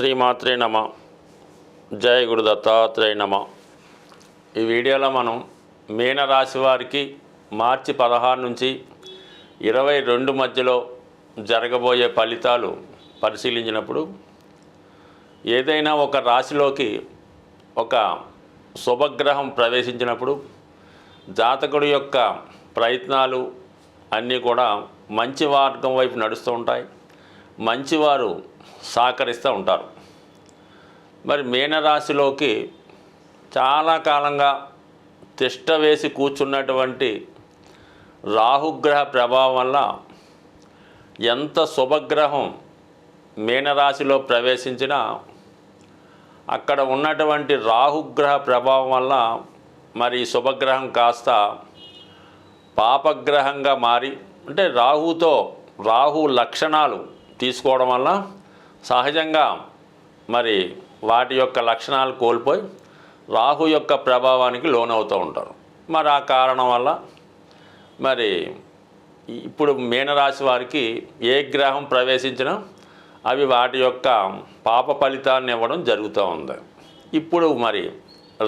శ్రీమాత్రే నమ. జయ గురు దత్తాత్రేయ నమ. ఈ వీడియోలో మనం మీనరాశి వారికి మార్చి పదహారు నుంచి ఇరవై రెండు మధ్యలో జరగబోయే ఫలితాలు పరిశీలించినప్పుడు ఏదైనా ఒక రాశిలోకి ఒక శుభగ్రహం ప్రవేశించినప్పుడు జాతకుడి యొక్క ప్రయత్నాలు అన్నీ కూడా మంచి మార్గం వైపు నడుస్తూ ఉంటాయి. మంచివారు సహకరిస్తూ ఉంటారు. మరి మీనరాశిలోకి చాలా కాలంగా తిష్ట వేసి కూర్చున్నటువంటి రాహుగ్రహ ప్రభావం వల్ల ఎంత శుభగ్రహం మీనరాశిలో ప్రవేశించినా అక్కడ ఉన్నటువంటి రాహుగ్రహ ప్రభావం వల్ల మరి ఈ శుభగ్రహం కాస్త పాపగ్రహంగా మారి అంటే రాహుతో రాహు లక్షణాలు తీసుకోవడం వల్ల సహజంగా మరి వాటి యొక్క లక్షణాలు కోల్పోయి రాహు యొక్క ప్రభావానికి లోనవుతూ ఉంటారు. మరి ఆ కారణం వల్ల మరి ఇప్పుడు మీనరాశి వారికి ఏ గ్రహం ప్రవేశించినా అవి వాటి యొక్క పాప ఫలితాన్ని ఇవ్వడం జరుగుతూ ఉంది. ఇప్పుడు మరి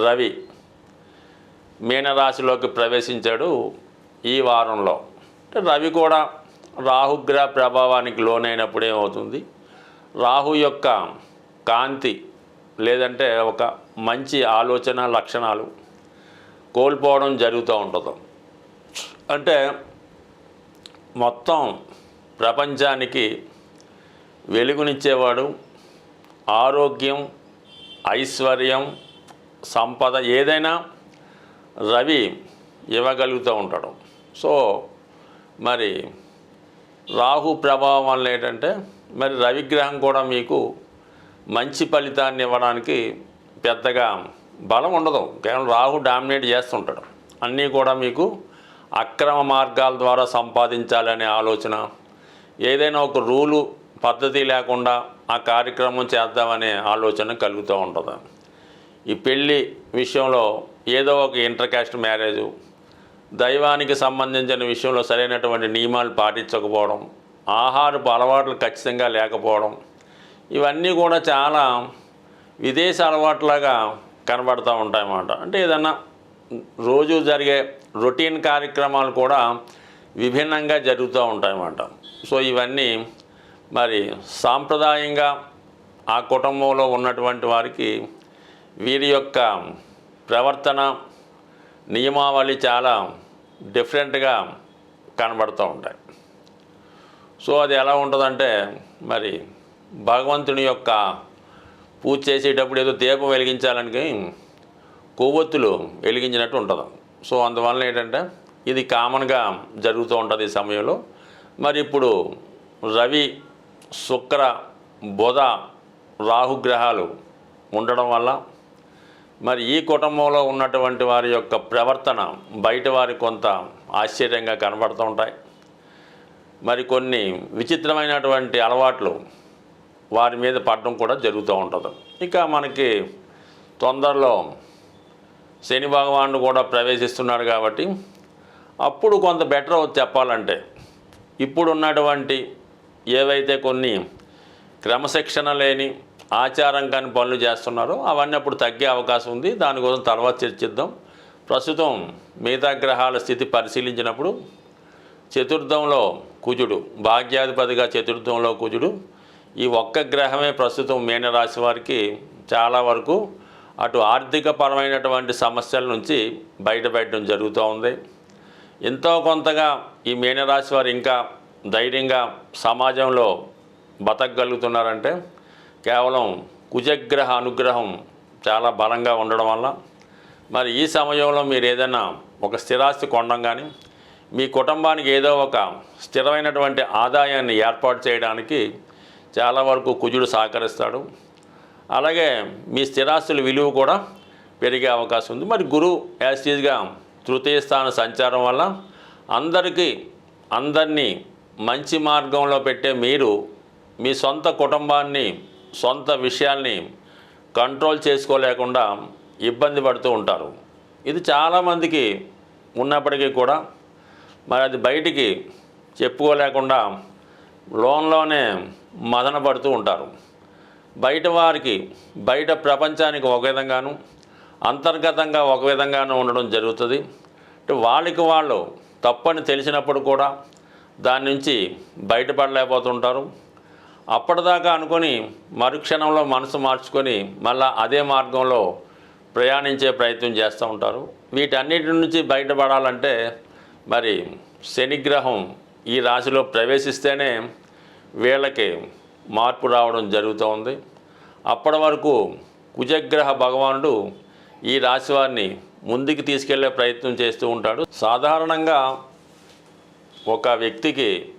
రవి మీనరాశిలోకి ప్రవేశించాడు ఈ వారంలో. రవి కూడా రాహుగ్రహ ప్రభావానికి లోనైనప్పుడు ఏమవుతుంది రాహు యొక్క కాంతి లేదంటే ఒక మంచి ఆలోచన లక్షణాలు కోల్పోవడం జరుగుతూ ఉంటుంది అంటే మొత్తం ప్రపంచానికి వెలుగునిచ్చేవాడు ఆరోగ్యం ఐశ్వర్యం సంపద ఏదైనా రవి ఇవ్వగలుగుతూ ఉంటాడు. సో మరి రాహు ప్రభావం వల్ల ఏంటంటే మరి రవిగ్రహం కూడా మీకు మంచి ఫలితాన్ని ఇవ్వడానికి పెద్దగా బలం ఉండదు. కేవలం రాహు డామినేట్ చేస్తుంటాడు. అన్నీ కూడా మీకు అక్రమ మార్గాల ద్వారా సంపాదించాలనే ఆలోచన ఏదైనా ఒక రూలు పద్ధతి లేకుండా ఆ కార్యక్రమం చేద్దామనే ఆలోచన కలుగుతూ ఉంటుంది. ఈ పెళ్ళి విషయంలో ఏదో ఒక ఇంటర్ క్యాస్ట్ మ్యారేజు దైవానికి సంబంధించిన విషయంలో సరైనటువంటి నియమాలు పాటించకపోవడం ఆహారపు అలవాట్లు ఖచ్చితంగా లేకపోవడం ఇవన్నీ కూడా చాలా విదేశ అలవాట్లాగా కనబడుతూ ఉంటాయన్నమాట. అంటే ఏదన్నా రోజు జరిగే రొటీన్ కార్యక్రమాలు కూడా విభిన్నంగా జరుగుతూ ఉంటాయన్నమాట. సో ఇవన్నీ మరి సాంప్రదాయంగా ఆ కుటుంబంలో ఉన్నటువంటి వారికి వీరి యొక్క ప్రవర్తన నియమావళి చాలా డిఫరెంట్గా కనబడుతూ ఉంటాయి. సో అది ఎలా ఉంటుందంటే మరి భగవంతుని యొక్క పూజ చేసేటప్పుడు ఏదో దీపం వెలిగించాలని కొవ్వొత్తులు వెలిగించినట్టు ఉంటుంది. సో అందువలన ఏంటంటే ఇది కామన్గా జరుగుతూ ఉంటుంది ఈ సమయంలో. మరి ఇప్పుడు రవి శుక్ర బుధ రాహుగ్రహాలు ఉండడం వల్ల మరి ఈ కుటుంబంలో ఉన్నటువంటి వారి యొక్క ప్రవర్తన బయట వారి కొంత ఆశ్చర్యంగా కనబడుతూ ఉంటాయి. మరికొన్ని విచిత్రమైనటువంటి అలవాట్లు వారి మీద పడడం కూడా జరుగుతూ ఉంటుంది. ఇక మనకి తొందరలో శని భగవానుడు కూడా ప్రవేశిస్తున్నాడు కాబట్టి అప్పుడు కొంత బెటర్ అవుతుంది చెప్పాలంటే. ఇప్పుడున్నటువంటి ఏవైతే కొన్ని క్రమశిక్షణ లేని ఆచారం కాని పనులు చేస్తున్నారో అవన్నీ అప్పుడు తగ్గే అవకాశం ఉంది. దానికోసం తర్వాత చర్చిద్దాం. ప్రస్తుతం మిగతా గ్రహాల స్థితి పరిశీలించినప్పుడు చతుర్థంలో కుజుడు భాగ్యాధిపతిగా చతుర్థంలో కుజుడు. ఈ ఒక్క గ్రహమే ప్రస్తుతం మీనరాశి వారికి చాలా వరకు అటు ఆర్థిక పరమైనటువంటి సమస్యల నుంచి బయటపెట్టడం జరుగుతూ ఉంది. ఎంతో కొంతగా ఈ మీనరాశి వారు ఇంకా ధైర్యంగా సమాజంలో బతకగలుగుతున్నారంటే కేవలం కుజగ్రహ అనుగ్రహం చాలా బలంగా ఉండడం వల్ల. మరి ఈ సమయంలో మీరు ఏదైనా ఒక స్థిరాస్తి కొనడం కానీ మీ కుటుంబానికి ఏదో ఒక స్థిరమైనటువంటి ఆదాయాన్ని ఏర్పాటు చేయడానికి చాలా వరకు కుజుడు సహకరిస్తాడు. అలాగే మీ స్థిరాస్తుల విలువ కూడా పెరిగే అవకాశం ఉంది. మరి గురువు యాస్టీజ్గా తృతీయ స్థాన సంచారం వల్ల అందరికీ అందరినీ మంచి మార్గంలో పెట్టే మీరు మీ సొంత కుటుంబాన్ని సొంత విషయాల్ని కంట్రోల్ చేసుకోలేకుండా ఇబ్బంది పడుతూ ఉంటారు. ఇది చాలామందికి ఉన్నప్పటికీ కూడా మరి అది బయటికి చెప్పుకోలేకుండా లోన్లోనే మదన పడుతూ ఉంటారు. బయట వారికి బయట ప్రపంచానికి ఒక విధంగాను అంతర్గతంగా ఒక విధంగాను ఉండడం జరుగుతుంది. వాళ్ళకి వాళ్ళు తప్పని తెలిసినప్పుడు కూడా దాని నుంచి బయటపడలేకపోతుంటారు. అప్పటిదాకా అనుకొని మరుక్షణంలో మనసు మార్చుకొని మళ్ళా అదే మార్గంలో ప్రయాణించే ప్రయత్నం చేస్తూ ఉంటారు. వీటన్నిటి నుంచి బయటపడాలంటే మరి శనిగ్రహం ఈ రాశిలో ప్రవేశిస్తేనే వీళ్ళకి మార్పు రావడం జరుగుతూ ఉంది. అప్పటి వరకు కుజగ్రహ భగవానుడు ఈ రాశి వారిని ముందుకు తీసుకెళ్ళే ప్రయత్నం చేస్తూ ఉంటాడు. సాధారణంగా ఒక వ్యక్తికి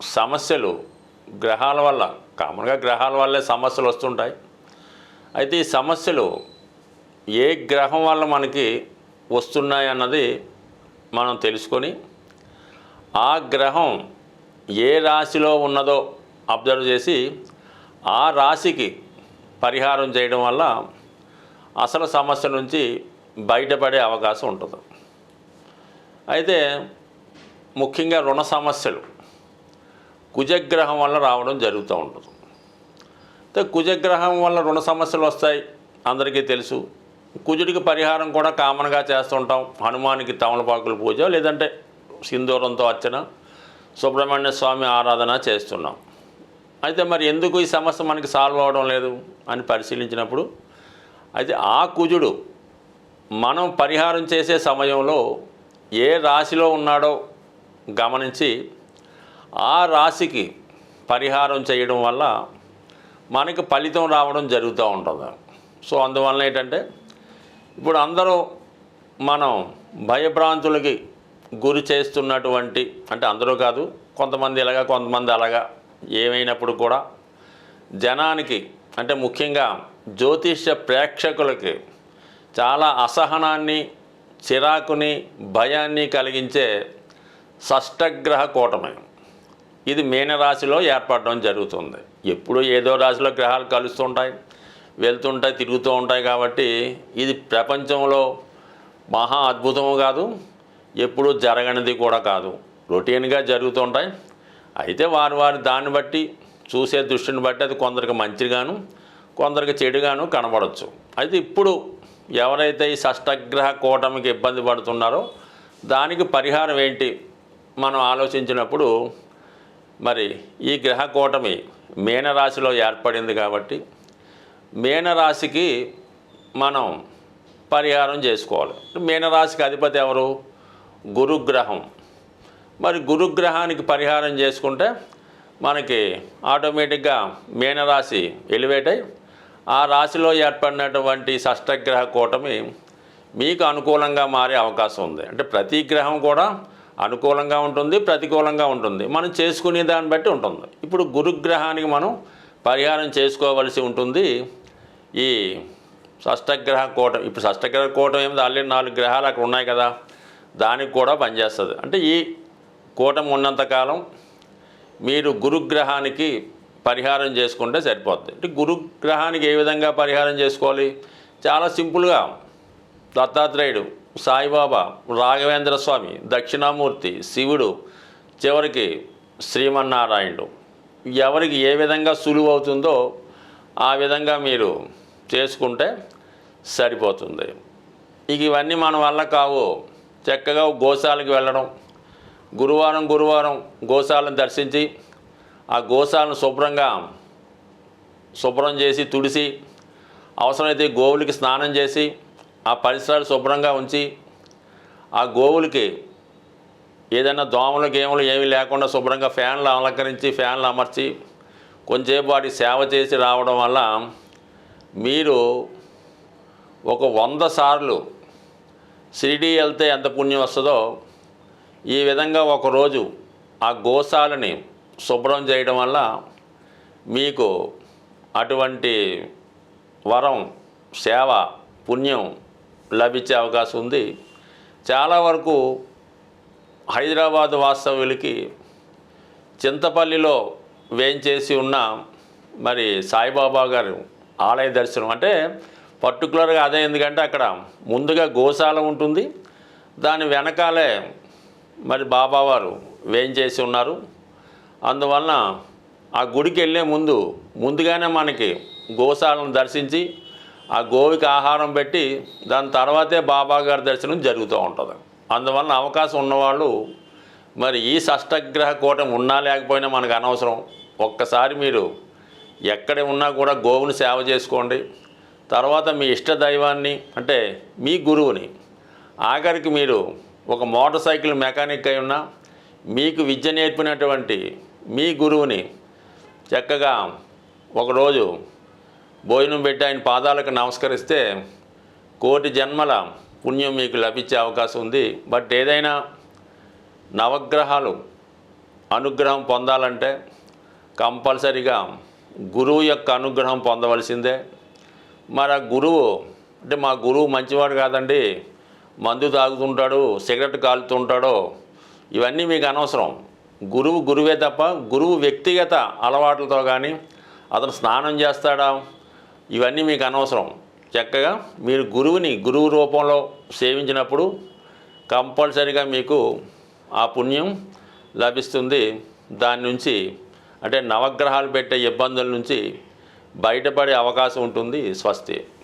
సమస్యలు గ్రహాల వల్ల కామన్గా గ్రహాల వల్లే సమస్యలు వస్తుంటాయి. అయితే ఈ సమస్యలు ఏ గ్రహం వల్ల మనకి వస్తున్నాయి అన్నది మనం తెలుసుకొని ఆ గ్రహం ఏ రాశిలో ఉన్నదో అబ్జర్వ్ చేసి ఆ రాశికి పరిహారం చేయడం వల్ల అసలు సమస్య నుంచి బయటపడే అవకాశం ఉంటుంది. అయితే ముఖ్యంగా రుణ సమస్యలు కుజగ్రహం వల్ల రావడం జరుగుతూ ఉంటుంది. అయితే కుజగ్రహం వల్ల రుణ సమస్యలు వస్తాయి. అందరికీ తెలుసు. కుజుడికి పరిహారం కూడా కామన్గా చేస్తుంటాం. హనుమానికి తమలపాకుల పూజ లేదంటే సింధూరంతో అర్చన సుబ్రహ్మణ్య స్వామి ఆరాధన చేస్తున్నాం. అయితే మరి ఎందుకు ఈ సమస్య మనకి సాల్వ్ అవ్వడం లేదు అని పరిశీలించినప్పుడు అయితే ఆ కుజుడు మనం పరిహారం చేసే సమయంలో ఏ రాశిలో ఉన్నాడో గమనించి ఆ రాశికి పరిహారం చేయడం వల్ల మనకి ఫలితం రావడం జరుగుతూ ఉంటుంది. సో అందువలన ఏంటంటే ఇప్పుడు అందరూ మనం భయభ్రాంతులకి గురి చేస్తున్నటువంటి అంటే అందరూ కాదు కొంతమంది ఇలాగా కొంతమంది అలాగా ఏమైనప్పుడు కూడా జనానికి అంటే ముఖ్యంగా జ్యోతిష్య ప్రేక్షకులకి చాలా అసహనాన్ని చిరాకుని భయాన్ని కలిగించే షష్టగ్రహ కూటమి. ఇది మీనరాశిలో ఏర్పడడం జరుగుతుంది. ఎప్పుడు ఏదో రాశిలో గ్రహాలు కలుస్తుంటాయి. వెళ్తుంటాయి తిరుగుతూ ఉంటాయి కాబట్టి ఇది ప్రపంచంలో మహా అద్భుతము కాదు ఎప్పుడూ జరగనిది కూడా కాదు. రొటీన్గా జరుగుతుంటాయి. అయితే వారు వారి దాన్ని బట్టి చూసే దృష్టిని బట్టి అది కొందరికి మంచిగాను కొందరికి చెడుగాను కనబడవచ్చు అయితే ఇప్పుడు ఎవరైతే ఈ షష్టగ్రహ కూటమికి ఇబ్బంది పడుతున్నారో దానికి పరిహారం ఏంటి మనం ఆలోచించినప్పుడు మరి ఈ గ్రహ కూటమి మీనరాశిలో ఏర్పడింది కాబట్టి మీనరాశికి మనం పరిహారం చేసుకోవాలి. మీనరాశికి అధిపతి ఎవరు? గురుగ్రహం. మరి గురుగ్రహానికి పరిహారం చేసుకుంటే మనకి ఆటోమేటిక్గా మీనరాశి ఎలివేట్ అయి ఆ రాశిలో ఏర్పడినటువంటి షష్టగ్రహ కూటమి మీకు అనుకూలంగా మారే అవకాశం ఉంది. అంటే ప్రతి గ్రహం కూడా అనుకూలంగా ఉంటుంది ప్రతికూలంగా ఉంటుంది. మనం చేసుకునే దాన్ని బట్టి ఉంటుంది. ఇప్పుడు గురుగ్రహానికి మనం పరిహారం చేసుకోవలసి ఉంటుంది. ఈ షష్టగ్రహ కూటం ఇప్పుడు షష్టగ్రహ కూటం ఏమిటి? ఆల్రెడీ నాలుగు గ్రహాలు అక్కడ ఉన్నాయి కదా. దానికి కూడా పనిచేస్తుంది. అంటే ఈ కూటమి ఉన్నంతకాలం మీరు గురుగ్రహానికి పరిహారం చేసుకుంటే సరిపోద్ది. అంటే గురుగ్రహానికి ఏ విధంగా పరిహారం చేసుకోవాలి? చాలా సింపుల్గా. దత్తాత్రేయుడు సాయిబాబా రాఘవేంద్ర స్వామి దక్షిణామూర్తి శివుడు చివరికి శ్రీమన్నారాయణుడు. ఎవరికి ఏ విధంగా సులువు అవుతుందో ఆ విధంగా మీరు చేసుకుంటే సరిపోతుంది. ఇక ఇవన్నీ మన వల్ల కావు. చక్కగా గోశాలకు వెళ్ళడం గురువారం గురువారం గోశాలను దర్శించి ఆ గోశాలను శుభ్రంగా శుభ్రం చేసి తుడిసి అవసరమైతే గోవులకి స్నానం చేసి ఆ పరిసరాలు శుభ్రంగా ఉంచి ఆ గోవులకి ఏదైనా దోమలు గేములు ఏమీ లేకుండా శుభ్రంగా ఫ్యాన్లు అలంకరించి ఫ్యాన్లు అమర్చి కొంచెంసేపు వాటికి సేవ చేసి రావడం వల్ల మీరు ఒక వంద సార్లు షిరిడి వెళ్తే ఎంత పుణ్యం వస్తుందో ఈ విధంగా ఒకరోజు ఆ గోశాలని శుభ్రం చేయడం వల్ల మీకు అటువంటి వరం సేవ పుణ్యం లభించే అవకాశం ఉంది. చాలా వరకు హైదరాబాద్ వాస్తవ్యులకి చింతపల్లిలో వేయించేసి ఉన్న మరి సాయిబాబా గారు ఆలయ దర్శనం అంటే పర్టికులర్గా అదే ఎందుకంటే అక్కడ ముందుగా గోశాల ఉంటుంది. దాని వెనకాలే మరి బాబావారు వేయించేసి ఉన్నారు. అందువలన ఆ గుడికి వెళ్ళే ముందు ముందుగానే మనకి గోశాలను దర్శించి ఆ గోవికి ఆహారం పెట్టి దాని తర్వాతే బాబా గారి దర్శనం జరుగుతూ ఉంటుంది. అందువలన అవకాశం ఉన్నవాళ్ళు మరి ఈ షష్టగ్రహ కూటమి ఉన్నా లేకపోయినా మనకు అనవసరం. ఒక్కసారి మీరు ఎక్కడ ఉన్నా కూడా గోవుని సేవ చేసుకోండి. తర్వాత మీ ఇష్ట దైవాన్ని అంటే మీ గురువుని. ఆఖరికి మీరు ఒక మోటార్ సైకిల్ మెకానిక్ అయి ఉన్నా మీకు విద్య నేర్పినటువంటి మీ గురువుని చక్కగా ఒకరోజు భోజనం పెట్టి ఆయన పాదాలకు నమస్కరిస్తే కోటి జన్మల పుణ్యం మీకు లభించే అవకాశం ఉంది. బట్ ఏదైనా నవగ్రహాలు అనుగ్రహం పొందాలంటే కంపల్సరిగా గురువు యొక్క అనుగ్రహం పొందవలసిందే. మరి ఆ గురువు అంటే మా గురువు మంచివాడు కాదండి. మందు తాగుతుంటాడు సిగరెట్ కాలుతుంటాడో ఇవన్నీ మీకు అనవసరం. గురువు గురువే తప్ప గురువు వ్యక్తిగత అలవాట్లతో కానీ అతను స్నానం చేస్తాడా? ఇవన్నీ మీకు అనవసరం. చక్కగా మీరు గురువుని గురువు రూపంలో సేవించినప్పుడు కంపల్సరిగా మీకు ఆ పుణ్యం లభిస్తుంది. దాని నుంచి అంటే నవగ్రహాలు పెట్టే ఇబ్బందుల నుంచి బయటపడే అవకాశం ఉంటుంది స్వస్తి.